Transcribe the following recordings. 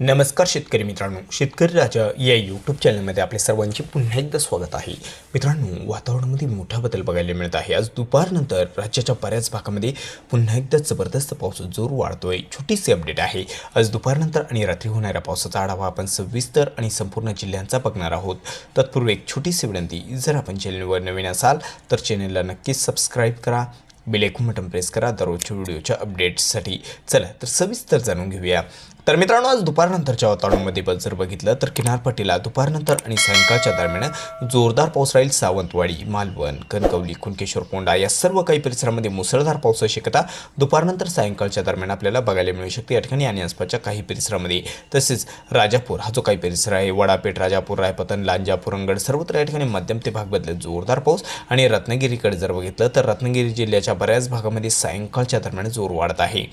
नमस्कार शेतकरी मित्रांनो. शेतकरी राजा या यूट्यूब चॅनलमध्ये आपल्या सर्वांचे पुन्हा एकदा स्वागत आहे. मित्रांनो वातावरणामध्ये मोठा बदल बघायला मिळत आहे. आज दुपारनंतर राज्याच्या बऱ्याच भागामध्ये पुन्हा एकदा जबरदस्त पाऊस जोर वाढतोय. छोटीशी अपडेट आहे. आज दुपारनंतर आणि रात्री होणाऱ्या पावसाचा आढावा आपण सविस्तर आणि संपूर्ण जिल्ह्यांचा बघणार आहोत. तत्पूर्वी एक छोटीशी विनंती जर आपण चॅनलवर नवीन असाल तर चॅनलला नक्कीच सबस्क्राईब करा. बेलेकून बटन प्रेस करा. दररोजच्या व्हिडिओच्या अपडेट्ससाठी चला तर सविस्तर जाणून घेऊया. तर मित्रांनो आज दुपारनंतरच्या वातावरणामध्ये बघ- जर बघितलं तर किनारपट्टीला दुपारनंतर आणि सायंकाळच्या दरम्यान जोरदार पाऊस राहील. सावंतवाडी मालवण कणकवली कुणकेश्वर कोंडा या सर्व काही परिसरामध्ये मुसळधार पावसाची शक्यता दुपारनंतर सायंकाळच्या दरम्यान आपल्याला बघायला मिळू शकते. या ठिकाणी आणि आसपासच्या काही परिसरामध्ये तसेच राजापूर हा जो काही परिसर आहे वडापेठ राजापूर रायपतन लांजापूर अंगड सर्वत्र या ठिकाणी मध्यम ते भाग बदलत जोरदार पाऊस आणि रत्नागिरीकडे जर बघितलं तर रत्नागिरी जिल्ह्याच्या बऱ्याच भागामध्ये सायंकाळच्या दरम्यान जोर वाढत आहे.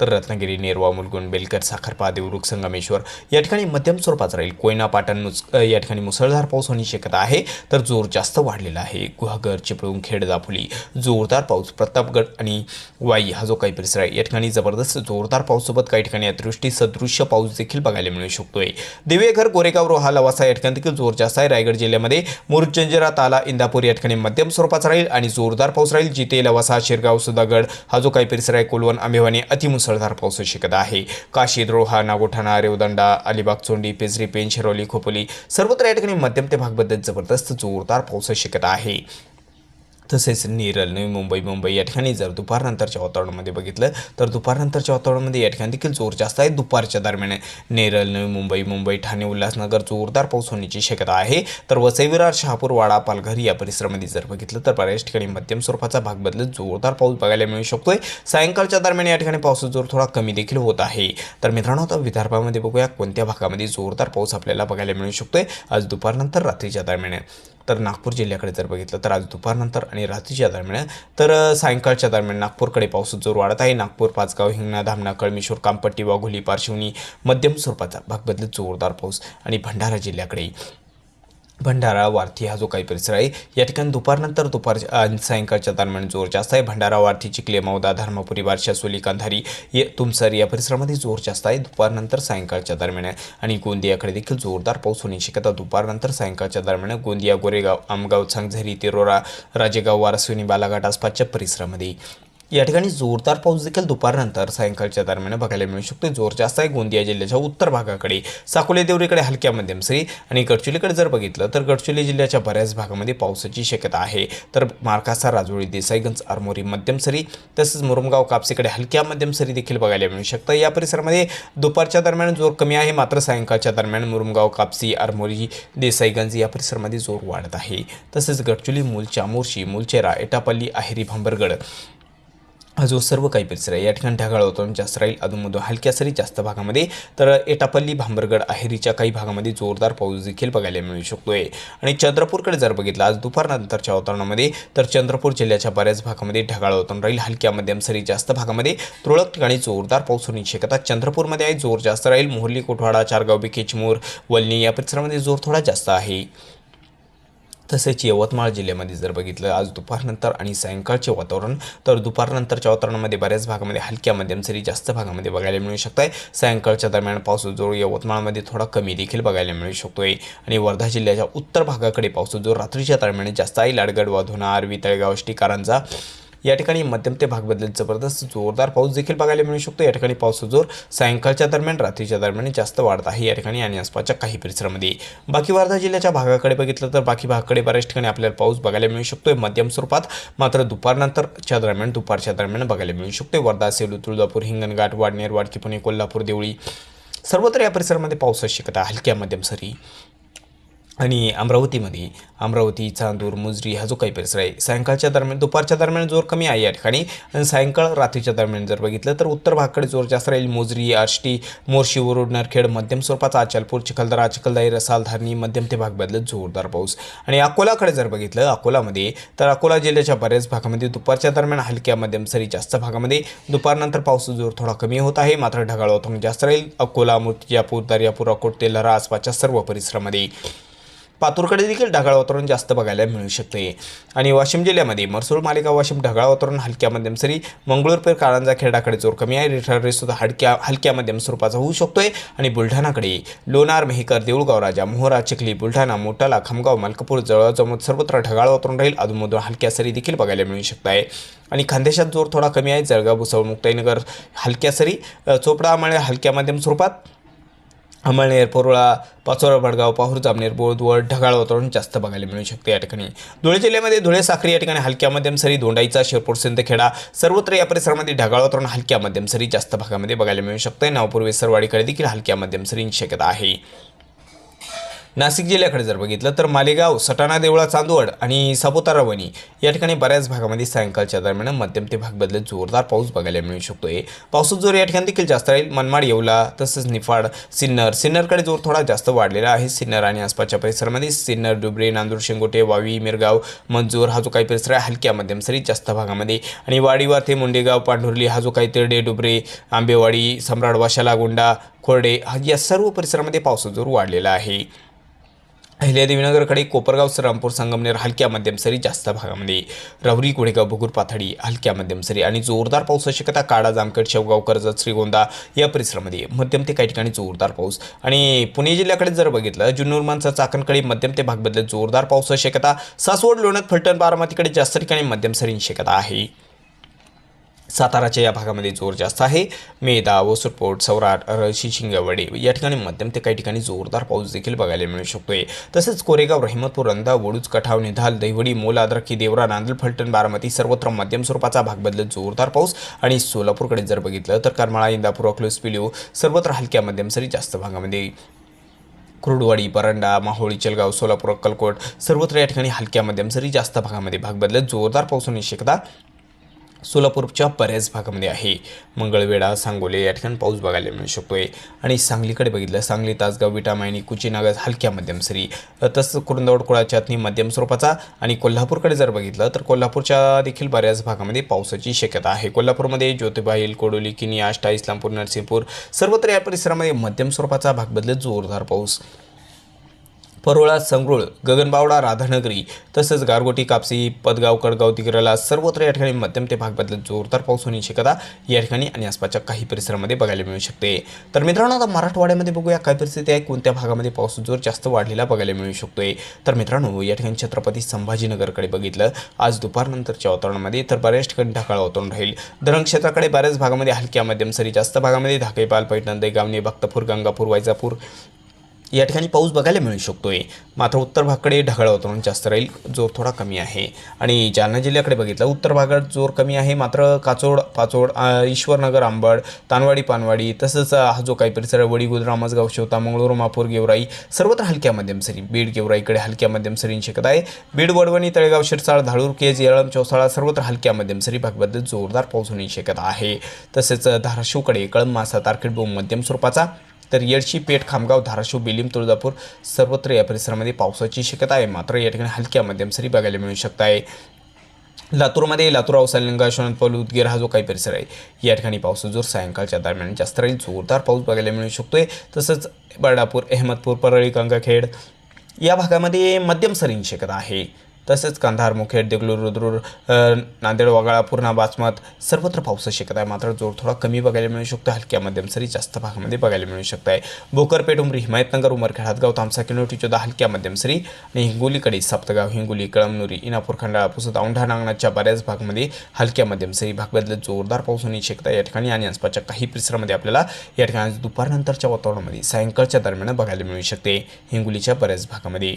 तर रत्नागिरी नेरवा मुलगुण बेलकर साखरपा देवरुख संगमेश्वर या ठिकाणी मध्यम स्वरूपाचा राहील. कोयना पाटण मुस या ठिकाणी मुसळधार पाऊस होण्याची शक्यता आहे. तर जोर जास्त वाढलेला आहे. गुहागर चिपळूण खेड दापोली जोरदार पाऊस प्रतापगड आणि वाई हा जो काही परिसर आहे या ठिकाणी जबरदस्त जोरदार पाऊससोबत काही ठिकाणी अदृष्टी सदृश्य पाऊस देखील बघायला मिळू शकतोय. दिवेघर गोरेगाव रोहा लवासा या ठिकाणी देखील जोर जास्त आहे. रायगड जिल्ह्यामध्ये मुरजंजिरा ताला इंदापूर या ठिकाणी मध्यम स्वरूपाचा राहील आणि जोरदार पाऊस राहील. जिथे लवासा शिरगाव सुधागड हा जो काही परिसर आहे कोलवण आंबेवानी अतिमुसळधार पाऊस शक्यता आहे. काशी नागोठाणा रेवदंडा अलिबाग चोंडी पेजरी पेन शिरोली खोपोली सर्वत्र या ठिकाणी मध्यम ते भागबद्दल जबरदस्त जोरदार पावसाची शक्यता आहे. तसेच नेरळ नवी मुंबई मुंबई या ठिकाणी जर दुपारनंतरच्या वातावरणामध्ये बघितलं तर दुपारनंतरच्या वातावरणामध्ये या ठिकाणी देखील जोर जास्त आहे. दुपारच्या दरम्यान नेरल नवी मुंबई मुंबई ठाणे उल्हासनगर जोरदार पाऊस होण्याची शक्यता आहे. तर वसई विरार शहापूर वाडा पालघर या परिसरामध्ये जर बघितलं तर बऱ्याच ठिकाणी मध्यम स्वरूपाचा भाग बदलत जोरदार पाऊस बघायला मिळू शकतोय. सायंकाळच्या दरम्यान या ठिकाणी पावसाचा जोर थोडा कमी देखील होत आहे. तर मित्रांनो आता विदर्भामध्ये बघूया कोणत्या भागामध्ये जोरदार पाऊस आपल्याला बघायला मिळू शकतोय. आज दुपारनंतर रात्रीच्या दरम्यान. तर नागपूर जिल्ह्याकडे जर बघितलं तर आज दुपारनंतर आणि रात्रीच्या दरम्यान तर सायंकाळच्या दरम्यान नागपूरकडे पाऊस जोर वाढत आहे. नागपूर पाचगाव हिंगणा धामणा कळमेश्वर कामपट्टी वाघोली पारशिवनी मध्यम स्वरूपाचा भाग बदलत जोरदार पाऊस आणि भंडारा जिल्ह्याकडे भंडारा वारथी हा जो काही परिसर आहे या ठिकाणी दुपारनंतर दुपार सायंकाळच्या दरम्यान जोर जास्त आहे. भंडारा वारथी चिखले मौदा धर्मपुरी बारशा सोली कांधारी ये तुमसर या परिसरामध्ये जोर जास्त आहे. दुपारनंतर सायंकाळच्या दरम्यान आणि गोंदियाकडे देखील जोरदार पाऊस होण्याची शक्यता दुपारनंतर सायंकाळच्या दरम्यान गोंदिया गोरेगाव आमगाव सांगझरी तिरोरा राजेगाव वारसुनी बालाघाट आसपासच्या परिसरामध्ये. या ठिकाणी जोरदार पाऊस देखील दुपारनंतर सायंकाळच्या दरम्यान बघायला मिळू शकतो. जोर जास्त आहे गोंदिया जिल्ह्याच्या उत्तर भागाकडे. साकोले देवरीकडे हलक्या मध्यम सरी आणि गडचिरोलीकडे जर बघितलं तर गडचिरोली जिल्ह्याच्या बऱ्याच भागामध्ये पावसाची शक्यता आहे. तर मार्कासा राजोळी देसाईगंज आरमोरी मध्यम सरी तसंच मुरमगाव कापसीकडे हलक्या मध्यम सरी देखील बघायला मिळू शकतं. या परिसरामध्ये दुपारच्या दरम्यान जोर कमी आहे. मात्र सायंकाळच्या दरम्यान मुरमगाव कापसी आरमोरी देसाईगंज या परिसरामध्ये जोर वाढत आहे. तसेच गडचिरोली मूलच्या चामोर्शी मूलचेरा एटापल्ली अहेरी भांबरगड जो सर्व काही परिसर आहे या ठिकाणी ढगाळ होतो जास्त राहील. अधूनमधून हलक्या सरी जास्त भागामध्ये. तर एटापल्ली भांबरगड आहेरीच्या काही भागामध्ये जोरदार पाऊस देखील बघायला मिळू शकतोय. आणि चंद्रपूरकडे जर बघितलं आज दुपारनंतरच्या वातावरणामध्ये तर चंद्रपूर जिल्ह्याच्या बऱ्याच भागामध्ये ढगाळ होतो राहील. हलक्या मध्यम सरी जास्त भागामध्ये तुरळक ठिकाणी जोरदार पाऊस होण्याची शक्यता चंद्रपूरमध्ये आहे. जोर जास्त राहील. मोहर्ली कोठवाडा चारगाव बिके चिमूर या परिसरामध्ये जोर थोडा जास्त आहे. तसेच यवतमाळ जिल्ह्यामध्ये जर बघितलं आज दुपारनंतर आणि सायंकाळचे वातावरण तर दुपारनंतरच्या वातावरणामध्ये बऱ्याच भागामध्ये हलक्या मध्यम सरी जास्त भागामध्ये बघायला मिळू शकत आहे सायंकाळच्या दरम्यान पाऊस जोर यवतमाळमध्ये थोडा कमी देखील बघायला मिळू शकतोय. आणि वर्धा जिल्ह्याच्या उत्तर भागाकडे पाऊस जोर रात्रीच्या दरम्यान जास्त आहे. लाडगड वाधुना आरवी तळेगाव अष्टी या ठिकाणी मध्यम ते भाग बदलत जबरदस्त जोरदार पाऊस देखील बघायला मिळू शकतो. या ठिकाणी पावसाचा जोर सायंकाळच्या दरम्यान रात्रीच्या दरम्यान जास्त वाढत आहे. या ठिकाणी आणि आसपासच्या काही परिसरामध्ये. बाकी वर्धा जिल्ह्याच्या भागाकडे बघितलं तर बाकी भागाकडे बऱ्याच ठिकाणी आपल्याला पाऊस बघायला मिळू शकतो मध्यम स्वरूपात मात्र दुपारनंतरच्या दरम्यान दुपारच्या दरम्यान बघायला मिळू शकतो वर्धा सेलू तुळजापूर हिंगणघाट वाडनेर वाडकी पुणे कोल्हापूर देवळी सर्वत्र या परिसरामध्ये पावसाची शक्यता हलक्या मध्यम सरी. आणि अमरावतीमध्ये अमरावती चांदूर मुजरी हा जो काही परिसर आहे सायंकाळच्या दरम्यान दुपारच्या दरम्यान जोर कमी आहे या ठिकाणी. आणि सायंकाळ रात्रीच्या दरम्यान जर बघितलं तर उत्तर भागाकडे जोर जास्त राहील. मोजरी आष्टी मोर्शी वरुड नरखेड मध्यम स्वरूपाचा अचलपूर चिखलदरा चिखलदाई रसाल धारणी मध्यम ते भाग बदलत जोरदार पाऊस. आणि अकोलाकडे जर बघितलं अकोलामध्ये तर अकोला जिल्ह्याच्या बऱ्याच भागामध्ये दुपारच्या दरम्यान हलक्या मध्यम सरी जास्त भागामध्ये दुपारनंतर पाऊस जोर थोडा कमी होत आहे. मात्र ढगाळ वातावरण जास्त राहील. अकोला मूर्तिजापूर दर्यापूर अकोट तेलहरा आसपासच्या सर्व परिसरामध्ये. पातूरकडे देखील ढगाळ वातावरण जास्त बघायला मिळू शकते. आणि वाशिम जिल्ह्यामध्ये मरसूळ मालिका वाशिम ढगाळ वातावरण हलक्या मध्यम सरी मंगळूरपेर कारंजा खेडाकडे जोर कमी आहे. रिठारे सुद्धा हलक्या हलक्या मध्यम स्वरूपाचा होऊ शकतोय. आणि बुलढाणाकडे लोणार मेहकर देऊळगाव राजा मोहरा चिखली बुलढाणा मोटाला खामगाव मलकापूर जवळ सर्वत्र ढगाळ वातावरण राहील. अधूनमधून हलक्या सरी देखील बघायला मिळू शकत आहे आणि खानदेशात जोर थोडा कमी आहे. जळगाव भुसावळ मुक्ताईनगर हलक्या सरी चोपडा आमाळे हलक्या मध्यम स्वरूपात. अंमळनेर परोळा पाचोरा भडगाव पाहूर जामनेर बोळदवड ढगाळ वातावरण जास्त बघायला मिळू शकते या ठिकाणी. धुळे जिल्ह्यामध्ये धुळे साखरी या ठिकाणी हलक्या मध्यम सरी धोंडाईचा शिरपूर सिंदखेडा सर्वत्र या परिसरामध्ये ढगाळ वातावरण हलक्या मध्यम सरी जास्त भागामध्ये बघायला मिळू शकते. नावपूर सरवाडीकडे देखील हलक्या मध्यम सरींची शक्यता आहे. नाशिक जिल्ह्याकडे जर बघितलं तर मालेगाव सटाणा देवळा चांदवड आणि सापुतारा वणी या ठिकाणी बऱ्याच भागामध्ये सायंकाळच्या दरम्यान मध्यम ते भाग बदलत जोरदार पाऊस बघायला मिळू शकतोय. पावसाचा जोर या ठिकाणी देखील जास्त राहील. मनमाड येवला तसंच निफाड सिन्नर. सिन्नरकडे जोर थोडा जास्त वाढलेला आहे. सिन्नर आणि आसपासच्या परिसरामध्ये सिन्नर डुबरे नांदूर शेंगोटे वावी मिरगाव मंजूर हा जो काही परिसर आहे हलक्या मध्यम सरी जास्त भागामध्ये. आणि वाडीवर ते मुंडेगाव पांढुर्ली हा जो काही तिरडे डुबरे आंबेवाडी सम्राट वाशाला गोंडा खोरडे हा या सर्व परिसरामध्ये पावसाचा जोर वाढलेला आहे. अहिल्यादेवीनगरकडे कोपरगाव श्रीरामपूर संगमनेर हलक्या मध्यम सरी जास्त भागामध्ये. रवरी गुडेगाव भुगूर पाथडी हलक्या मध्यम सरी आणि जोरदार पावसाची शक्यता काडा जामखेड शेवगाव कर्जत श्रीगोंदा या परिसरामध्ये मध्यम ते काही ठिकाणी जोरदार पाऊस. आणि पुणे जिल्ह्याकडे जर बघितलं जुन्नर माणसा चाकणकडे मध्यम ते भाग बदलत जोरदार पावसाची शक्यता सासवड लोणत फलटण बारामतीकडे जास्त ठिकाणी मध्यम सरींची शक्यता आहे. साताराच्या या भागामध्ये जोर जास्त आहे. मेदा वसुटपोट सौराट रळशी शिंगवडे या ठिकाणी मध्यम ते काही ठिकाणी जोरदार पाऊस देखील बघायला मिळू शकतोय. तसेच कोरेगाव रहिमतपूर रंदा वडूज कठाव निधाल दहिवडी मोल अद्रकी देवरा नांदल फलटण बारामती सर्वत्र मध्यम स्वरूपाचा भाग बदलत जोरदार पाऊस आणि सोलापूरकडे जर बघितलं तर करमाळा इंदापूर अक्लोस पिलिओ सर्वत्र हलक्या मध्यम सरी जास्त भागामध्ये. कुरुडवाडी परांडा माहोळी चलगाव सोलापूर अक्कलकोट सर्वत्र या ठिकाणी हलक्या मध्यम सरी जास्त भागामध्ये भाग बदलत जोरदार पाऊस होण्याची शक्यता सोलापूरच्या बऱ्याच भागामध्ये आहे. मंगळवेढा सांगोले या ठिकाणी पाऊस बघायला मिळू शकतोय. आणि सांगलीकडे बघितलं सांगली तासगाव विटामायनी कुचीनागज हलक्या मध्यम सरी. तसंच कुरुंदवड कुळाच्यातनी मध्यम स्वरूपाचा आणि कोल्हापूरकडे जर बघितलं तर कोल्हापूरच्या देखील बऱ्याच भागामध्ये पावसाची शक्यता आहे. कोल्हापूरमध्ये ज्योतिबाईल कोडोली किनी आष्टा इस्लामपूर नरसिंहपूर सर्वत्र या परिसरामध्ये मध्यम स्वरूपाचा भाग बदलत जोरदार पाऊस. परोळा संगरुळ गगनबावडा राधानगरी तसंच गारगोटी कापसी पदगाव कडगाव तिगरला सर्वत्र या ठिकाणी मध्यम ते भाग बदलत जोरदार पाऊस होण्याची शक्यता या ठिकाणी आणि आसपासच्या काही परिसरामध्ये बघायला मिळू शकते. तर मित्रांनो आता मराठवाड्यामध्ये बघूया काय परिस्थिती आहे कोणत्या भागामध्ये पाऊस जोर जास्त वाढलेला बघायला मिळू शकतोय. तर मित्रांनो या ठिकाणी छत्रपती संभाजीनगरकडे बघितलं आज दुपारनंतरच्या वातावरणामध्ये तर बऱ्याच ठिकाणी ढाकाळ वातावरण राहील. धरण क्षेत्राकडे बऱ्याच भागामध्ये हलक्या मध्यम सरी जास्त भागामध्ये धाकेपाल पैठण गावणे भक्तपूर गंगापूर वैजापूर या ठिकाणी पाऊस बघायला मिळू शकतो आहे मात्र उत्तर भागाकडे ढगाळ वातावरण जास्त राहील जोर थोडा कमी आहे. आणि जालना जिल्ह्याकडे बघितलं उत्तर भागात जोर कमी आहे. मात्र काचोड पाचोड ईश्वरनगर आंबड तानवाडी पानवाडी तसंच हा जो काही परिसर आहे वडी गुजरा शेवता मंगळूर मापूर गेवराई सर्वत्र हलक्या मध्यम सरी बीड गेवराईकडे हलक्या मध्यम सरींची शक्यता आहे. बीड वडवणी तळेगाव शिरसाळ धाळूर केज येळम चौसाळा सर्वत्र हलक्या मध्यम सरी भागबद्दल जोरदार पाऊस होण्याची शक्यता आहे. तसेच धाराशिवकडे कळंब मासा तारखेड बोम मध्यम स्वरूपाचा तर येडशी पेठ खामगाव धाराशिव बेलीम तुळजापूर सर्वत्र या परिसरामध्ये पावसाची शक्यता आहे. मात्र या ठिकाणी हलक्या मध्यम सरी बघायला मिळू शकत आहे. लातूरमध्ये लातूर औसालिंगा यशवंतपाल उदगीर हा जो काही परिसर आहे या ठिकाणी पावसाचा जोर सायंकाळच्या दरम्यान जास्त राहील. जोरदार पाऊस बघायला मिळू शकतोय. तसंच बर्डापूर अहमदपूर परळी गंगाखेड या भागामध्ये मध्यम सरींची शक्यता आहे. तसेच कंधार मुखेड देगलूर रुद्रूर नांदेड वगाळा पूर्णा बाचमत सर्वत्र पाऊस शक्यता आहे. मात्र जोर थोडा कमी बघायला मिळू शकतो. हलक्या मध्यम सरी जास्त भागामध्ये बघायला मिळू शकत आहे. भोकरपेठ उमरी हिमायतनगर उमरखेड हातगाव तामसा किनोटी चोदा हलक्या मध्यम सरी आणि हिंगोलीकडे सप्तगाव हिंगोली कळमनुरी इनापूर खंडाळा पुसत औंढा नांगणाच्या बऱ्याच भागामध्ये हलक्या मध्यम सरी भाग बदलत जोरदार पाऊस होण्याची शक्यता या ठिकाणी आणि आसपासच्या काही परिसरामध्ये आपल्याला या ठिकाणी दुपारनंतरच्या वातावरणामध्ये सायंकाळच्या दरम्यान बघायला मिळू शकते. हिंगोलीच्या बऱ्याच भागामध्ये.